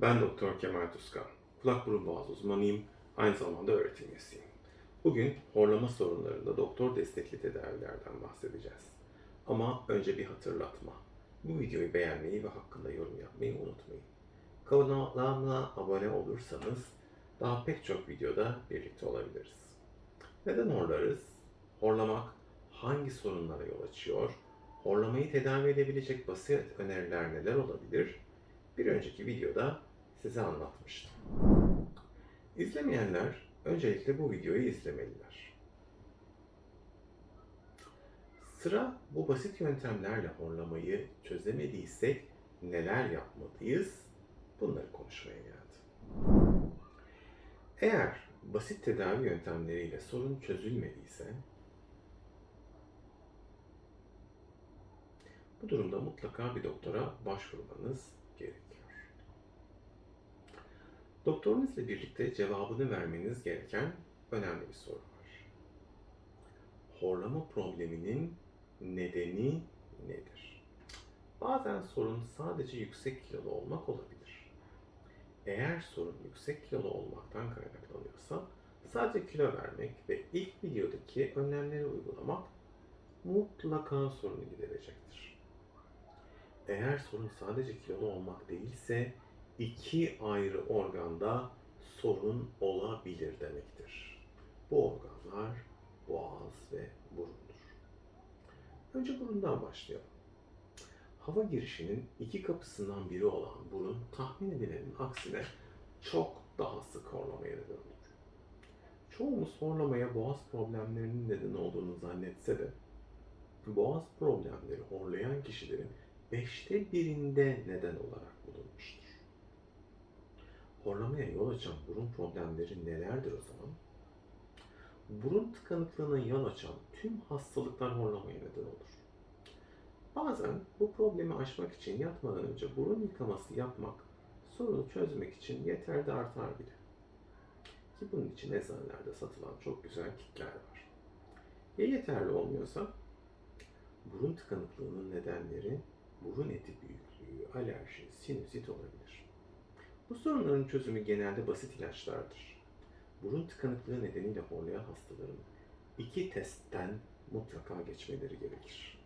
Ben Doktor Kemal Tuzkan. Kulak burun boğaz uzmanıyım. Aynı zamanda öğretim üyesiyim. Bugün horlama sorunlarında doktor destekli tedavilerden bahsedeceğiz. Ama önce bir hatırlatma. Bu videoyu beğenmeyi ve hakkında yorum yapmayı unutmayın. Kanalıma abone olursanız daha pek çok videoda birlikte olabiliriz. Neden horlarız? Horlamak hangi sorunlara yol açıyor? Horlamayı tedavi edebilecek basit öneriler neler olabilir? Bir önceki videoda size anlatmıştım. İzlemeyenler öncelikle bu videoyu izlemeliler. Sıra bu basit yöntemlerle horlamayı çözemediysek neler yapmalıyız? Bunları konuşmaya geldi. Eğer basit tedavi yöntemleriyle sorun çözülmediyse bu durumda mutlaka bir doktora başvurmanız gerekiyor. Doktorunuzla birlikte cevabını vermeniz gereken önemli bir soru var. Horlama probleminin nedeni nedir? Bazen sorun sadece yüksek kilolu olmak olabilir. Eğer sorun yüksek kilolu olmaktan kaynaklanıyorsa sadece kilo vermek ve ilk videodaki önlemleri uygulamak mutlaka sorunu giderecektir. Eğer sorun sadece kilolu olmak değilse iki ayrı organda sorun olabilir demektir. Bu organlar boğaz ve burundur. Önce burundan başlayalım. Hava girişinin iki kapısından biri olan burun tahmin edilenin aksine çok daha sık horlamaya neden olur. Çoğumuz horlamaya boğaz problemlerinin neden olduğunu zannetse de boğaz problemleri horlayan kişilerin beşte birinde neden olarak bulunmuştur. Horlamaya yol açan burun problemleri nelerdir o zaman? Burun tıkanıklığına yol açan tüm hastalıklar horlamaya neden olur. Bazen bu problemi aşmak için yatmadan önce burun yıkaması yapmak sorunu çözmek için yeter de artar bile. Ki bunun için eczanelerde satılan çok güzel kitler var. Ya yeterli olmuyorsa burun tıkanıklığının nedenleri burun eti büyüklüğü, alerji, sinüzit olabilir. Bu sorunların çözümü genelde basit ilaçlardır. Burun tıkanıklığı nedeniyle horlayan hastaların iki testten mutlaka geçmeleri gerekir.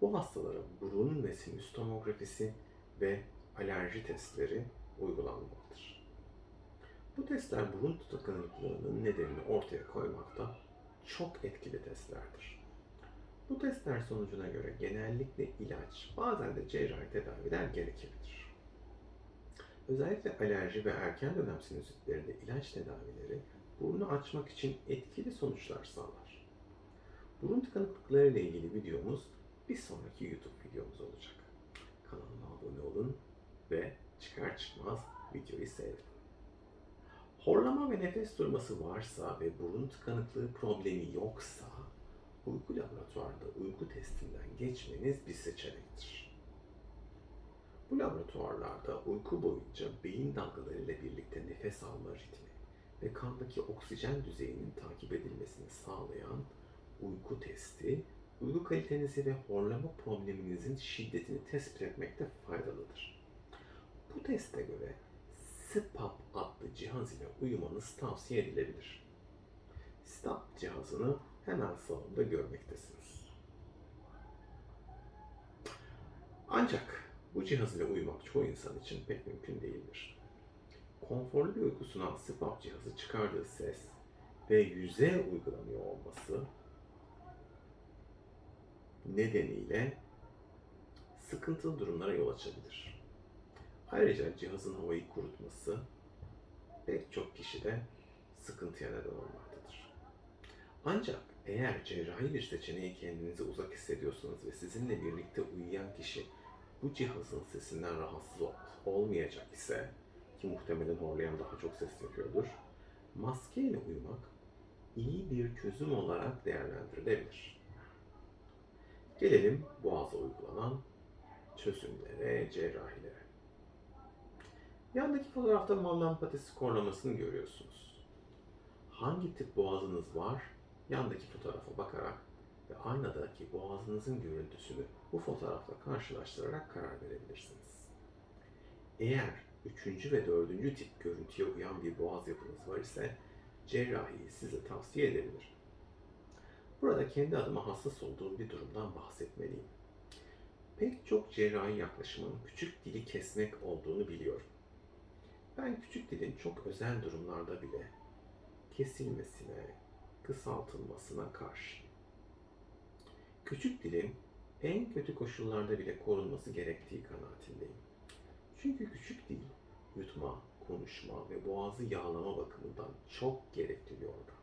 Bu hastalara burun ve sinüs tomografisi ve alerji testleri uygulanmalıdır. Bu testler burun tıkanıklığının nedenini ortaya koymakta çok etkili testlerdir. Bu testler sonucuna göre genellikle ilaç, bazen de cerrahi tedaviler gerekebilir. Özellikle alerji ve erken dönem sinüzitlerinde ilaç tedavileri burnu açmak için etkili sonuçlar sağlar. Burun tıkanıklıkları ile ilgili videomuz bir sonraki YouTube videomuz olacak. Kanalıma abone olun ve çıkar çıkmaz videoyu seyredin. Horlama ve nefes durması varsa ve burun tıkanıklığı problemi yoksa uyku laboratuvarda uyku testinden geçmeniz bir seçenektir. Bu laboratuvarlarda uyku boyunca beyin dalgalarıyla birlikte nefes alma ritmi ve kandaki oksijen düzeyinin takip edilmesini sağlayan uyku testi, uyku kalitenizi ve horlama probleminizin şiddetini tespit etmekte faydalıdır. Bu teste göre SPAP adlı cihaz ile uyumanız tavsiye edilebilir. STAP cihazını hemen salonda görmektesiniz. Ancak bu cihaz ile uyumak çoğu insan için pek mümkün değildir. Konforlu bir uyku sunan SPAP cihazı çıkardığı ses ve yüze uygulanıyor olması nedeniyle sıkıntılı durumlara yol açabilir. Ayrıca cihazın havayı kurutması pek çok kişide sıkıntıya neden olmaktadır. Ancak eğer cerrahi bir seçeneği kendinize uzak hissediyorsanız ve sizinle birlikte uyuyan kişi bu cihazın sesinden rahatsız ol- olmayacak ise ki muhtemelen horlayan daha çok ses yapıyordur, maskeyle uyumak iyi bir çözüm olarak değerlendirilebilir. Gelelim boğaza uygulanan çözümlere, cerrahilere. Yandaki fotoğrafta Mallan patisi korlamasını görüyorsunuz. Hangi tip boğazınız var? Yandaki fotoğrafa bakarak ve aynadaki boğazınızın görüntüsünü bu fotoğrafla karşılaştırarak karar verebilirsiniz. Eğer üçüncü ve dördüncü tip görüntüye uyan bir boğaz yapınız var ise cerrahiyi size tavsiye edebilirim. Burada kendi adıma hassas olduğum bir durumdan bahsetmeliyim. Pek çok cerrahi yaklaşımın küçük dili kesmek olduğunu biliyorum. Ben küçük dilin çok özel durumlarda bile kesilmesine, kısaltılmasına karşıyım. Küçük dilin en kötü koşullarda bile korunması gerektiği kanaatindeyim. Çünkü küçük dil yutma, konuşma ve boğazı yağlama bakımından çok gerekli bir organ.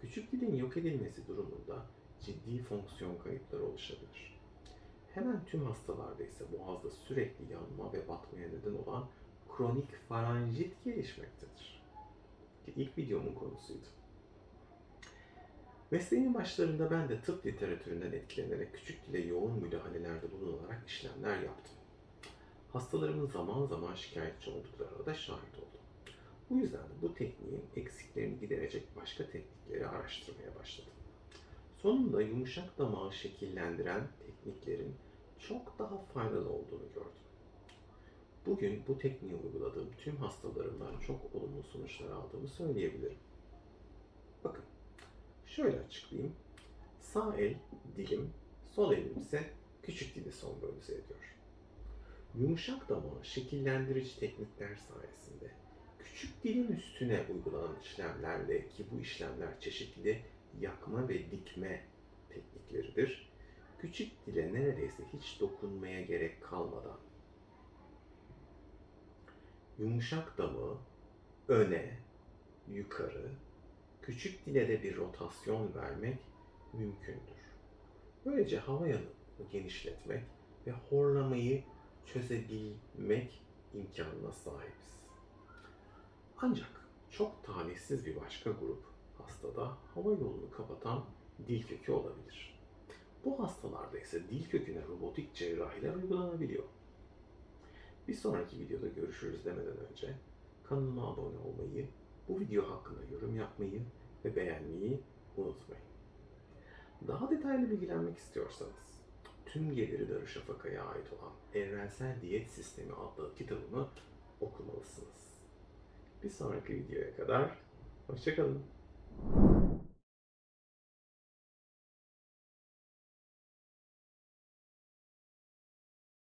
Küçük dilin yok edilmesi durumunda ciddi fonksiyon kayıpları oluşabilir. Hemen tüm hastalarda ise boğazda sürekli yanma ve batmaya neden olan kronik faranjit gelişmektedir. İlk videomun konusuydu. Mesleğimin başlarında ben de tıp literatüründen etkilenerek küçük dile yoğun müdahalelerde bulunarak işlemler yaptım. Hastalarımın zaman zaman şikayetçi olduklarına da şahit oldum. Bu yüzden de bu tekniğin eksiklerini giderecek başka teknikleri araştırmaya başladım. Sonunda yumuşak damağı şekillendiren tekniklerin çok daha faydalı olduğunu gördüm. Bugün bu tekniği uyguladığım tüm hastalarımdan çok olumlu sonuçlar aldığımı söyleyebilirim. Bakın, şöyle açıklayayım. Sağ el dilim, sol elim ise küçük dili sembolize ediyor. Yumuşak damağı şekillendirici teknikler sayesinde küçük dilin üstüne uygulanan işlemlerle ki bu işlemler çeşitli yakma ve dikme teknikleridir. Küçük dile neredeyse hiç dokunmaya gerek kalmadan yumuşak damağı öne, yukarı, küçük dile de bir rotasyon vermek mümkündür. Böylece hava yanını genişletmek ve horlamayı çözebilmek imkanına sahibiz. Ancak çok talihsiz bir başka grup hastada hava yolunu kapatan dil kökü olabilir. Bu hastalarda ise dil köküne robotik cerrahiler uygulanabiliyor. Bir sonraki videoda görüşürüz demeden önce kanalıma abone olmayı, bu video hakkında yorum yapmayı ve beğenmeyi unutmayın. Daha detaylı bilgilenmek istiyorsanız tüm geliri Darüşşafaka'ya ait olan Evrensel Diyet Sistemi adlı kitabımı okumalısınız. Bir sonraki videoya kadar hoşçakalın.